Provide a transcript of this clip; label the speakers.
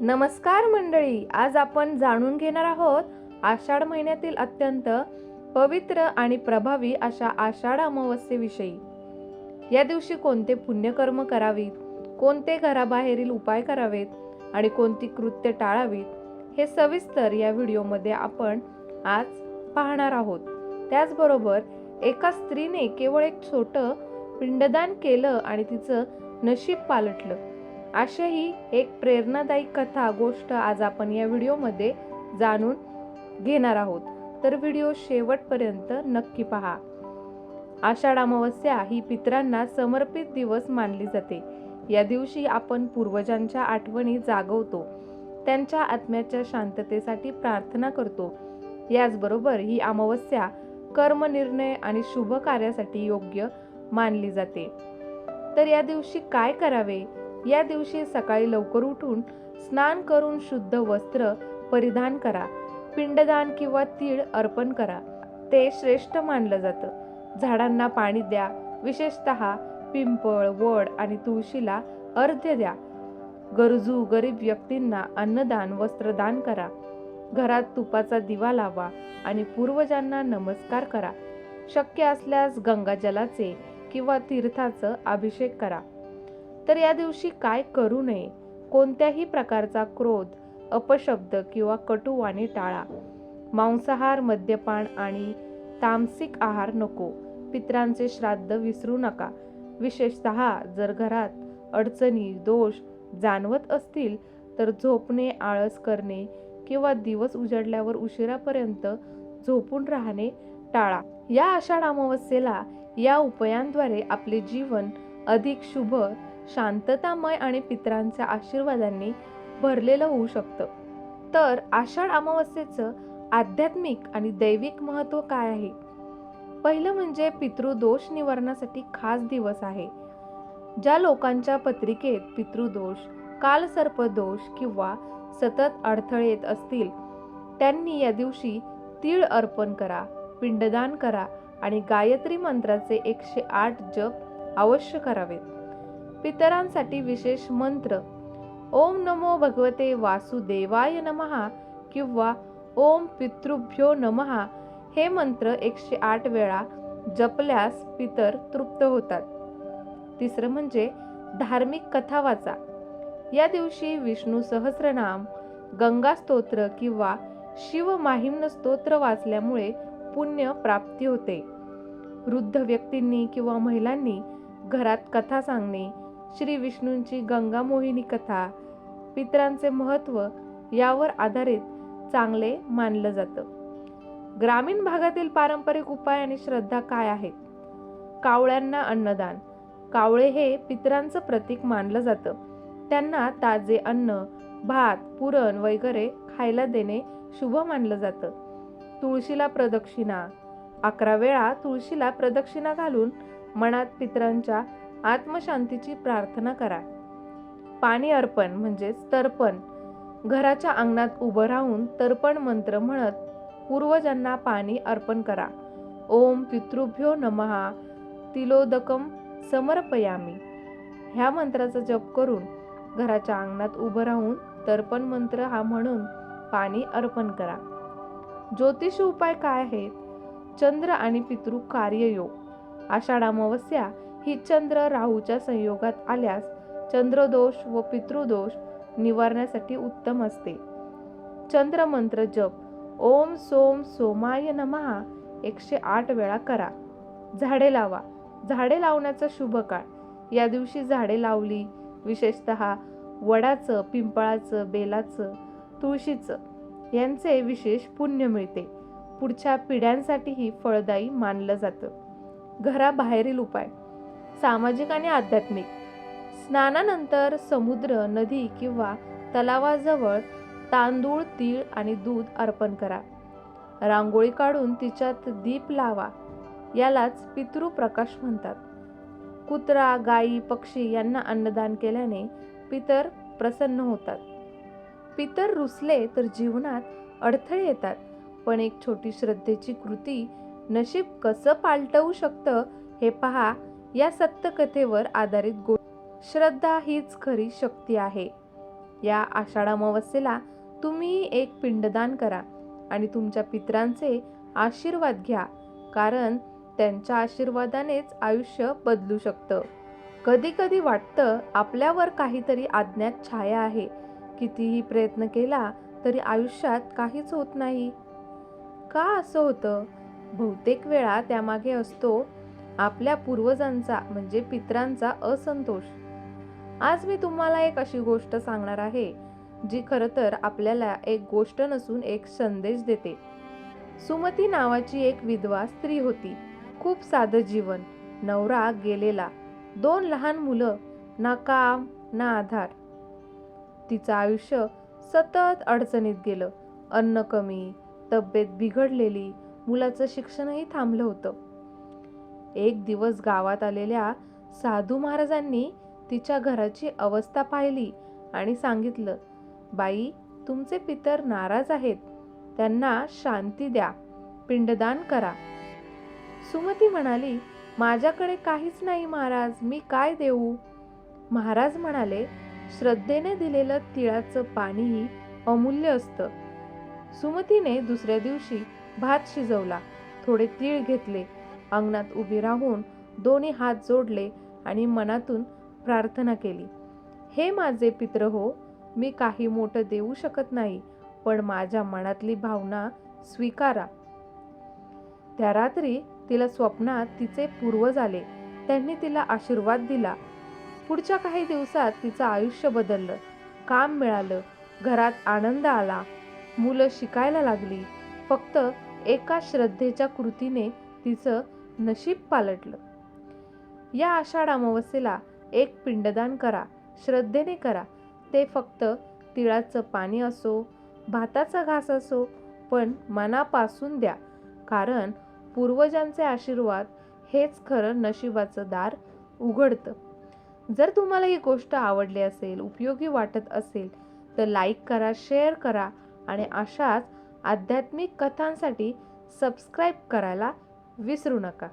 Speaker 1: नमस्कार मंडळी आज आपण जाणून घेणार आहोत आषाढ महिन्यातील अत्यंत पवित्र आणि प्रभावी अशा आषाढ अमावस्येविषयी. या दिवशी कोणते पुण्यकर्म करावीत कोणते घराबाहेरील उपाय करावेत आणि कोणती कृत्य टाळावीत हे सविस्तर या व्हिडिओमध्ये आपण आज पाहणार आहोत. त्याचबरोबर एका स्त्रीने केवळ एक छोटं पिंडदान केलं आणि तिचं नशीब पालटलं. अशाही एक प्रेरणादायी कथा गोष्ट आज आपण या व्हिडिओमध्ये जाणून घेणार आहोत. तर व्हिडिओ शेवटपर्यंत नक्की पहा. आषाढ अमावस्या ही पितरांना समर्पित दिवस मानली जाते. या दिवशी आपण पूर्वजांच्या आठवणी जागवतो. त्यांच्या आत्म्याच्या शांततेसाठी प्रार्थना करतो. याचबरोबर ही अमावस्या कर्मनिर्णय आणि शुभ कार्यासाठी योग्य मानली जाते. तर या दिवशी काय करावे? या दिवशी सकाळी लवकर उठून स्नान करून शुद्ध वस्त्र परिधान करा. पिंडदान किंवा तीळ अर्पण करा. ते श्रेष्ठ मानलं जातं. झाडांना पाणी द्या. विशेषत पिंपळ वड आणि तुळशीला अर्ध्य द्या. गरजू गरीब व्यक्तींना अन्नदान वस्त्रदान करा. घरात तुपाचा दिवा लावा आणि पूर्वजांना नमस्कार करा. शक्य असल्यास गंगाजलाचे किंवा तीर्थाचं अभिषेक करा. तर या दिवशी काय करू नये? कोणत्याही प्रकारचा क्रोध अपशब्द किंवा कटुवाणी टाळा. मांसाहार मद्यपान आणि तामसिक आहार नको. पित्रांचे श्राद्ध विसरू नका. विशेषत जर घरात अडचणी दोष जाणवत असतील तर झोपणे आळस करणे किंवा दिवस उजडल्यावर उशिरापर्यंत झोपून राहणे टाळा. या आषाढ अमावस्येला या उपायांद्वारे आपले जीवन अधिक शुभ शांततामय आणि पितरांच्या आशीर्वादांनी भरलेलं होऊ शकतं. तर आषाढ अमावस्येचं आध्यात्मिक आणि दैविक महत्त्व काय आहे? पहिलं म्हणजे पितृदोष निवारणासाठी खास दिवस आहे. ज्या लोकांच्या पत्रिकेत पितृदोष कालसर्पदोष किंवा सतत अडथळे येत असतील त्यांनी या दिवशी तीळ अर्पण करा पिंडदान करा आणि गायत्री मंत्राचे एकशे आठ जप अवश्य करावेत. पितरांसाठी विशेष मंत्र. ओम नमो भगवते वासुदेवाय नमहा किंवा ओम पितृभ्यो नमहा हे मंत्र एकशे आठ वेळा जपल्यास पितर तृप्त होतात. तिसरं म्हणजे धार्मिक कथा वाचा. या दिवशी विष्णू सहस्रनाम गंगा स्तोत्र किंवा शिव माहिम्न स्तोत्र वाचल्यामुळे पुण्य प्राप्ती होते. वृद्ध व्यक्तींनी किंवा महिलांनी घरात कथा सांगणे श्री विष्णूंची गंगा मोहिनी कथा पितरांचे महत्त्व यावर आधारित चांगले मानलं जातं. ग्रामीण भागातील पारंपरिक उपाय आणि श्रद्धा काय आहेत? कावळ्यांना अन्नदान. कावळे हे पितरांचं प्रतीक मानलं जातं. त्यांना ताजे अन्न भात पुरण वगैरे खायला देणे शुभ मानलं जातं. तुळशीला प्रदक्षिणा. अकरा वेळा तुळशीला प्रदक्षिणा घालून मनात पितरांच्या आत्मशांतीची प्रार्थना करा. पाणी अर्पण म्हणजेच तर्पण. घराच्या अंगणात उभं राहून तर्पण मंत्र म्हणत पूर्वजांना पाणी अर्पण करा. ओम पितृभ्यो नमहा तिलोदकम समर्पयामी. ह्या मंत्राचा जप करून घराच्या अंगणात उभं राहून तर्पण मंत्र हा म्हणून पाणी अर्पण करा. ज्योतिष उपाय काय आहेत? चंद्र आणि पितृ कार्ययोग. आषाढ अमावस्या ही चंद्र राहूच्या संयोगात आल्यास चंद्रदोष व पितृदोष निवारण्यासाठी उत्तम असते. चंद्र मंत्र जप. ओम सोम सोमाय नमहा. एकशे आठ वेळा करा. झाडे लावा. झाडे लावण्याचा शुभ काळ. या दिवशी झाडे लावली. विशेषत वडाचं पिंपळाचं बेलाचं तुळशीचं यांचे विशेष पुण्य मिळते. पुढच्या पिढ्यांसाठीही फळदायी मानलं जातं. घराबाहेरील उपाय. सामाजिक आणि आध्यात्मिक. स्नानानंतर समुद्र नदी किंवा तलावाजवळ तांदूळ तीळ आणि दूध अर्पण करा. रांगोळी काढून तिच्यात दीप लावा यालाच पितृप्रकाश म्हणतात. कुत्रा गाई पक्षी यांना अन्नदान केल्याने पितर प्रसन्न होतात. पितर रुसले तर जीवनात अडथळे येतात पण एक छोटी श्रद्धेची कृती नशीब कसं पालटवू शकतं हे पहा या सत्यकथेवर आधारित गो श्रद्धा हीच खरी शक्ती आहे. या आषाढ अमावस्येला तुम्ही एक पिंडदान करा आणि तुमच्या पितरांचे आशीर्वाद घ्या कारण त्यांच्या आशीर्वादानेच आयुष्य बदलू शकतं. कधी कधी वाटतं आपल्यावर काहीतरी आज्ञात छाया आहे. कितीही प्रयत्न केला तरी आयुष्यात काहीच होत नाही. का असं होतं? बहुतेक वेळा त्यामागे असतो आपल्या पूर्वजांचा म्हणजे पित्रांचा असंतोष. आज मी तुम्हाला एक अशी गोष्ट सांगणार आहे जी खरं तर आपल्याला एक गोष्ट नसून एक संदेश देते. सुमती नावाची एक विधवा स्त्री होती. खूप साधं जीवन नवरा गेलेला. दोन लहान मुलं ना काम ना आधार. तिचं आयुष्य सतत अडचणीत गेलं. अन्न कमी तब्येत बिघडलेली मुलाचं शिक्षणही थांबलं होतं. एक दिवस गावात आलेल्या साधू महाराजांनी तिच्या घराची अवस्था पाहिली आणि सांगितलं बाई तुमचे पितर नाराज आहेत. त्यांना शांती द्या. पिंडदान करा. सुमती म्हणाली माझ्याकडे काहीच नाही महाराज. मी काय देऊ? महाराज म्हणाले श्रद्धेने दिलेलं तिळाचं पाणीही अमूल्य असतं. सुमतीने दुसऱ्या दिवशी भात शिजवला. थोडे तीळ घेतले. अंगणात उभी राहून दोन्ही हात जोडले आणि मनातून प्रार्थना केली. हे माझे पित्र हो मी काही मोठं देऊ शकत नाही पण माझ्या मनातली भावना स्वीकारा. त्या रात्री तिला स्वप्नात तिचे पूर्वज आले त्यांनी तिला आशीर्वाद दिला. पुढच्या काही दिवसात तिचं आयुष्य बदललं. काम मिळालं. घरात आनंद आला. मुलं शिकायला लागली. फक्त एका श्रद्धेच्या कृतीने तिचं नशीब पालटलं. या आषाढ अमावस्येला एक पिंडदान करा श्रद्धेने करा. ते फक्त तिळाचं पाणी असो भाताचा घास असो पण मनापासून द्या. कारण पूर्वजांचे आशीर्वाद हेच खरं नशिबाचं दार उघडतं. जर तुम्हाला ही गोष्ट आवडली असेल उपयोगी वाटत असेल तर लाईक करा शेअर करा आणि अशाच आध्यात्मिक कथांसाठी सबस्क्राईब करायला विसरू नका.